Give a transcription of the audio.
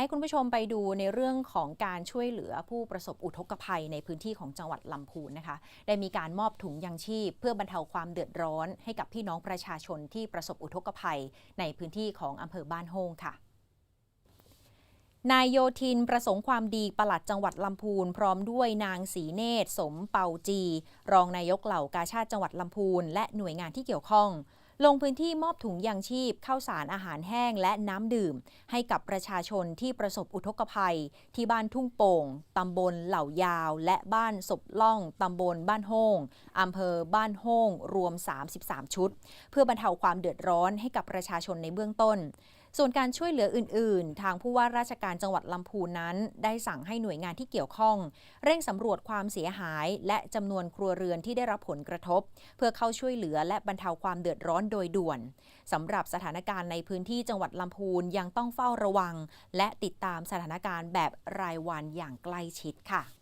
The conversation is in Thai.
ให้คุณผู้ชมไปดูในเรื่องของการช่วยเหลือผู้ประสบอุทกภัยในพื้นที่ของจังหวัดลำพูนนะคะ ได้มีการมอบถุงยังชีพ เพื่อบรรเทาความเดือดร้อน ให้กับพี่น้องประชาชนที่ประสบอุทกภัย ในพื้นที่ของอำเภอบ้านโฮงค่ะนายโยธินประสงค์ความดีปลัดจังหวัดลำพูน พร้อมด้วยนางสีเนตร สมเปาจี รองนายกเหล่ากาชาติจังหวัดลำพูน และหน่วยงานที่เกี่ยวข้อง ลงพื้นที่มอบถุงยางชีพข้าวสารอาหารแห้งและน้ำดื่ม ให้กับประชาชนที่ประสบอุทกภัย ที่บ้านทุ่งโป่งตำบลเหล่ายาว และบ้านศพล่องตำบลบ้านโฮงอำเภอบ้านโฮงรวม 33 ชุด เพื่อบรรเทาความเดือดร้อนให้กับประชาชนในเบื้องต้น ส่วนการช่วยเหลืออื่น ๆ ทางผู้ว่าราชการจังหวัดลำพูนนั้น ได้สั่งให้หน่วยงานที่เกี่ยวข้อง เร่งสำรวจความเสียหาย และจำนวนครัวเรือนที่ได้รับผลกระทบ เพื่อเข้าช่วยเหลือและบรรเทาความเดือดร้อนโดยด่วนสำหรับสถานการณ์ในพื้นที่จังหวัดลำพูนยังต้องเฝ้าระวัง และติดตามสถานการณ์แบบรายวันอย่างใกล้ชิดค่ะ